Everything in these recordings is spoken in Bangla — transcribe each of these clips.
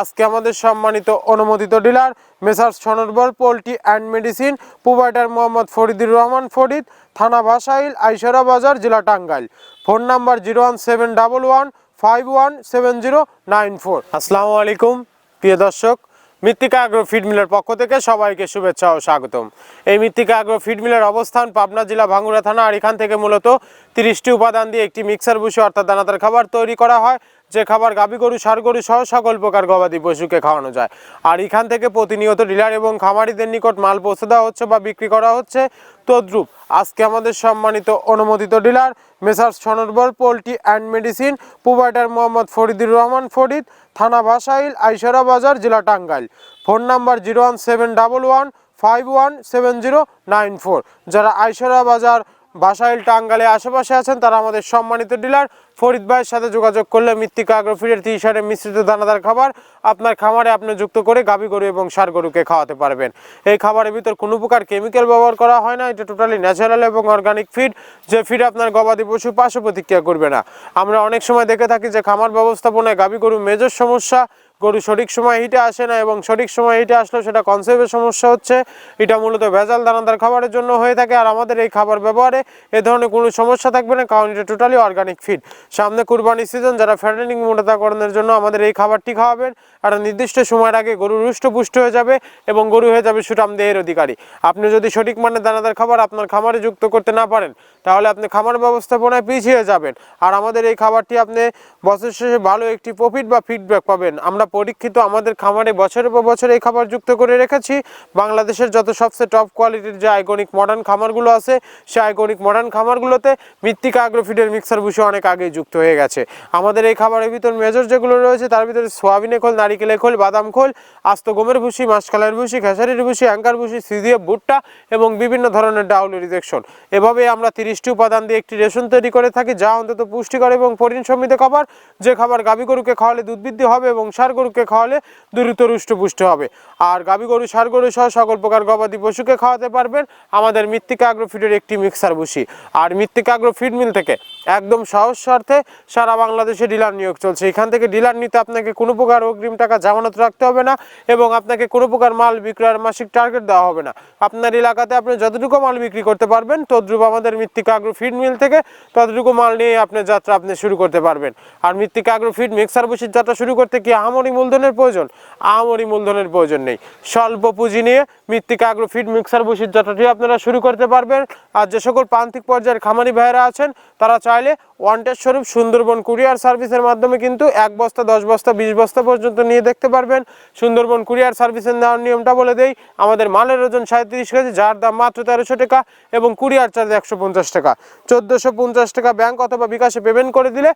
আজকে আমাদের সম্মানিত অনুমোদিত dealer messrs সনরবল poultry and medicine, provider Mohammad Faridur Rahman Farid, থানা বাসাইল আইসারা বাজার, জেলা Tangail. Phone number zero one seven double one five one seven zero nine four. আসসালামু আলাইকুম, প্রিয় দর্শক, মৃত্তিকা আগ্রো ফিড মিলের পক্ষ থেকে সবাইকে শুভেচ্ছা ও স্বাগতম। এই মৃত্তিকা আগ্রো ফিড মিলের অবস্থান পাবনা জেলা ভাঙ্গুড়া থানা, আর এখান থেকে মূলত তিরিশটি উপাদান দিয়ে একটি মিক্সার বসে অর্থাৎ দানাদার খাবার তৈরি করা হয়। যে খাবার গাভী গরু, সার গরু সহ সকল প্রকার গবাদি পশুকে খাওয়ানো যায়। আর এখান থেকে প্রতিনিয়ত ডিলার এবং খামারিদের নিকট মাল পৌঁছে দেওয়া হচ্ছে বা বিক্রি করা হচ্ছে তদ্রূপ। আজকে আমাদের সম্মানিত অনুমোদিত dealer, messrs সনরবল poultry and medicine, provider Mohammad Faridur Rahman Farid, থানা ভাসাইল আইসারা বাজার, জেলা Tangail. Phone number zero one seven double one five one seven zero nine four. যারা আইসারা বাজার বাসাইল টাঙ্গালে আশেপাশে আছেন তারা আমাদের সম্মানিত ডিলার। ফরিদ ভাইয়ের সাথে যোগাযোগ করলে মৃত্তিকা আগ্রফিডের টি শার্টের মিশ্রিত দানাদার খাবার আপনার খামারে আপনি যুক্ত করে গাভী গরু এবং সার গরুকে খাওয়াতে পারবেন। এই খাবারের ভিতর কোনো প্রকার কেমিক্যাল ব্যবহার করা হয় না, এটা টোটালি ন্যাচারাল এবং অর্গানিক ফিড যে ফিড আপনার গবাদি পশু পার্শ্ব প্রতিক্রিয়া করবে না। আমরা অনেক সময় দেখে থাকি যে খামার ব্যবস্থাপনায় গাভী গরু মেজর সমস্যা। গরু সঠিক সময় হিটে আসে না এবং সঠিক সময় হিটে আসলেও সেটা কনসেপ্টের সমস্যা হচ্ছে। এটা মূলত ভেজাল দানাদার খাবারের জন্য হয়ে থাকে। আর আমাদের এই খাবার ব্যবহারে এ ধরনের কোনো সমস্যা থাকবে না। কারণ এটা টোটালি অর্গানিক ফিড সামনে কুরবানি সিজন যারা ফ্যাটেনিং মোটাতাকরণের জন্য আমাদের এই খাবারটি খাওয়াবেন একটা নির্দিষ্ট সময়ের আগে গরু রুষ্ট পুষ্ট হয়ে যাবে এবং গরু হয়ে যাবে সুটাম দেহের অধিকারী। আপনি যদি সঠিক মানের দানাদার খাবার আপনার খামারে যুক্ত করতে না পারেন, তাহলে আপনি খামার ব্যবস্থাপনায় পিছিয়ে যাবেন। আর আমাদের এই খাবারটি আপনি বছর শেষে ভালো একটি প্রফিট বা ফিডব্যাক পাবেন। আমরা পরীক্ষিত আমাদের খামারে বছরের পর বছর এই খাবার যুক্ত করে রেখেছি। বাংলাদেশের যত সবচেয়ে টপ কোয়ালিটির যে আইকনিক মডার্ন খামারগুলো আছে সেই আইকনিক মডার্ন খামারগুলোতে মৃত্তিকা আগ্রোফিডের মিক্সার বুসে অনেক আগেই যুক্ত হয়ে গেছে। আমাদের এই খাবারের ভিতর মেজর যেগুলো রয়েছে, তার ভিতরে সোয়াবিনের খোল, নারিকেলের খোল, বাদাম খোল, আস্ত গমের ভুসি মাসকালের ভুসি, খেসারির ভুসি, অ্যাঙ্কার ভুসি সিজিএফ ভুট্টা এবং বিভিন্ন ধরনের ডাউল রিজেকশন এভাবে আমরা তিরিশটি উপাদান দিয়ে একটি রেশন তৈরি করে থাকি, যা অন্তত পুষ্টিকর এবং পরিণ সমৃদ্ধ খাবার। যে খাবার গাভী গরুকে খাওয়ালে দুধ বৃদ্ধি হবে এবং সার গরুকে খাওয়ালে দ্রুত রুষ্ট পুষ্ট হবে। আর গাভী গরু, সার গরু সহ সকল প্রকার গবাদি পশুকে খাওয়াতে পারবেন আমাদের মৃত্তিকা আগ্রো ফিডের একটি মিক্সার বসি আর মৃত্তিকা আগ্রো ফিড মিল থেকে একদম সহজ স্বার্থে সারা বাংলাদেশে ডিলার নিয়োগ চলছে। এখান থেকে ডিলার নিতে আপনাকে কোনো প্রকার অগ্রিম টাকা জামানত রাখতে হবে না এবং আপনাকে কোনো প্রকার মাল বিক্রয়ের মাসিক টার্গেট দেওয়া হবে না। আপনার এলাকাতে আপনি যতটুকু মাল বিক্রি করতে পারবেন তদ্রুপ আমাদের মৃত্তিকা আগ্রো ফিড মিল থেকে ততটুকু মাল নিয়ে আপনার যাত্রা আপনি শুরু করতে পারবেন। আর মৃত্তিকা আগ্রো ফিড মিক্সার বসির যাত্রা শুরু করতে কি আহামরি মূলধনের প্রয়োজন? আহামরি মূলধনের প্রয়োজন নেই। স্বল্প পুঁজি নিয়ে মৃত্তিকা আগ্রো ফিড মিক্সার বসির যাত্রাটি আপনারা শুরু করতে পারবেন। আর যে সকল প্রান্তিক পর্যায়ের খামারি ভাইয়েরা আছেন, তারা চাইলে ওয়ান্টেড স্বরূপ সুন্দরবন কুরিয়ার সার্ভিসের মাধ্যমে কিন্তু এক বস্তা, দশ বস্তা, বিশ বস্তা পর্যন্ত নিয়ে দেখতে পারবেন। সুন্দরবন কুরিয়ার সার্ভিসের নেওয়ার নিয়মটা বলে দেই, আমাদের মালের ওজন সাঁত্রিশ কেজি, যার দাম মাত্র তেরোশো টাকা এবং কুরিয়ার চার্জ একশো পঞ্চাশ টাকা। চোদ্দোশো পঞ্চাশ টাকা ব্যাংক অথবা বিকাশে পেমেন্ট করে দিলে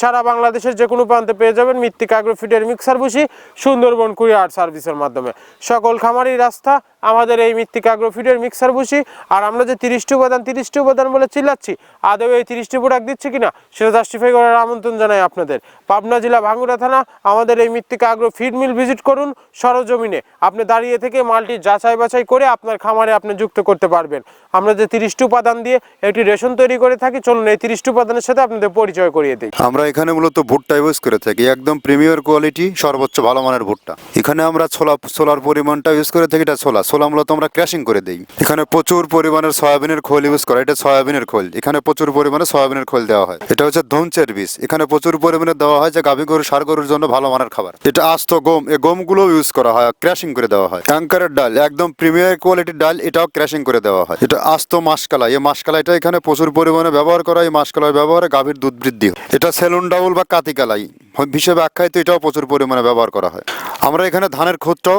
সারা বাংলাদেশের যে কোনো প্রান্তে পেয়ে যাবেন মৃত্তিকা আগ্রোফিডের মিক্সার বসি সুন্দরবন কুরিয়ার সার্ভিসের মাধ্যমে। সকল খামারি রাস্তা, আমাদের এই মৃত্তিকা আগ্রোফিডের মিক্সার বসি আর আমরা যে তিরিশটি উপাদান তিরিশটি উপাদান বলে চিল্লাচ্ছি, আদৌ এই তিরিশটি প্রোডাক্ট দিচ্ছি কিনা, সেটা জাস্টিফাই করার আমন্ত্রণ জানাই আপনাদের। পাবনা জেলা ভাঙ্গুড়া থানা, আমাদের এই মৃত্তিকা আগ্রো ফিড মিল ভিজিট করুন সরজমিনে। আপনি দাঁড়িয়ে থেকে মালটি যাচাই বাছাই করে আপনার খামারে আপনি যুক্ত করতে পারবেন। আমরা যে তিরিশটি উপাদান দিয়ে একটি রেশন তৈরি করে থাকি, চলুন এই তিরিশটি উপাদানের সাথে আপনাদের পরিচয় করিয়ে দিই। আমরা এখানে মূলত ভুট্টা ইউজ করে থাকি। একদম প্রিমিয়ার কোয়ালিটি, সর্বোচ্চ ভালো মানের ভুট্টা। এখানে আমরা ছোলা, ছোলার পরিমাণটা ইউজ করে থাকি, এটা ছোলা। ছোলা মূলত আমরা ক্র্যাশিং করে দিই। এখানে প্রচুর পরিমাণের সয়াবিনের খোল ইউজ করা এটা সয়াবিনের খোল। এখানে প্রচুর পরিমাণে সয়াবিনের খোল দেওয়া হয়। এটা হচ্ছে ধনচের বীজ। এখানে প্রচুর পরিমাণে দেওয়া হয় যে গাভী গরু সার গরুর জন্য ভালো মানের খাবার। এটা আস্ত গম। এই গমগুলো ইউজ করা হয়, ক্র্যাশিং করে দেওয়া হয়। অ্যাঙ্কারের ডাল, একদম প্রিমিয়ার কোয়ালিটির ডাল, এটাও ক্র্যাশিং করে দেওয়া হয়। এটা আস্ত মাসকালা এই মাসকালাইটা এখানে প্রচুর পরিমাণে ব্যবহার করা এই মাসকালার ব্যবহারে গাভীর দুধ বৃদ্ধি হয়। এটা সেলুন ডাউল বা কাতিকালাই হিসেবে আখ্যায়িত এটাও প্রচুর পরিমাণে ব্যবহার করা হয়। আমরা এখানে ধানের খুদটাও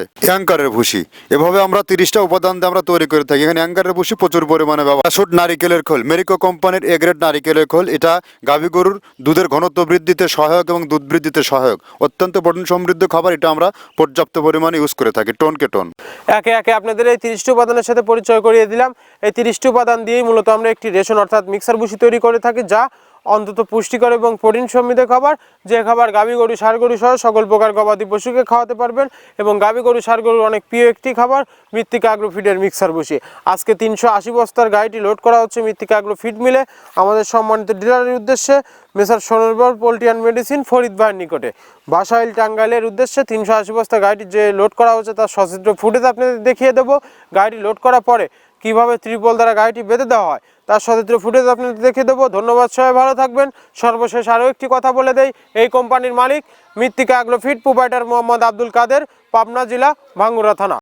আছে। অ্যাঙ্কারের ভুসি এভাবে আমরা তিরিশটা উপাদান দিয়ে আমরা তৈরি করে থাকি। এখানে অ্যাঙ্কারের ভুসি প্রচুর পরিমাণে ব্যবহার শুট নারিকেলের খোল। মেরিকো কোম্পানির এ গ্রেড নারিকেলের খোল। এটা গাভী গরুর দুধের ঘনত্ব বৃদ্ধিতে সহায়ক এবং দুধ বৃদ্ধিতে সহায়ক। অত্যন্ত প্রোটিন সমৃদ্ধ খাবার। এটা আমরা পর্যাপ্ত পরিমাণে ইউজ করে থাকি টনকে টন। একে একে আপনাদের এই তিরিশটি উপাদানের সাথে পরিচয় করিয়ে দিলাম। এই তিরিশটি উপাদান দিয়েই মূলত আমরা একটি রেশন অর্থাৎ মিক্সার ভুসি তৈরি করে থাকি, যা অন্তত পুষ্টিকর এবং প্রোটিন সমৃদ্ধ খাবার। যে খাবার গাভী গরু, ষাঁড় গরু সহ সকল প্রকার গবাদি পশুকে খাওয়াতে পারবেন এবং গাভী গরু, ষাঁড় গরুর অনেক প্রিয় একটি খাবার, মৃত্তিকা আগ্রো ফিডের মিক্সার ভুসি আজকে তিনশো আশি বস্তার গাড়িটি লোড করা হচ্ছে মৃত্তিকা আগ্রো ফিড মিলে। আমাদের সম্মানিত ডিলারের উদ্দেশ্যে মেসার সোনরবর পোলট্রি অ্যান্ড মেডিসিন ফরিদ ভাইয়ের নিকটে। বাসাইল টাঙ্গাইলের উদ্দেশ্যে তিনশো আশি বস্তা গাড়িটি যে লোড করা হচ্ছে তার সচিত্র ফুটেজ আপনাদের দেখিয়ে দেবো। গাড়িটি লোড করার পরে কীভাবে ত্রিপল দ্বারা গাড়িটি বেঁধে দেওয়া হয়, তার সচিত্র ফুটেজ আপনাদের দেখে দেবো। ধন্যবাদ সবাই, ভালো থাকবেন। সর্বশেষ আরও একটি কথা বলে দেই, এই কোম্পানির মালিক, Mrittika agro feed provider Mohammad Abdul Kader, Pabna জেলা ভাঙ্গুরা থানা।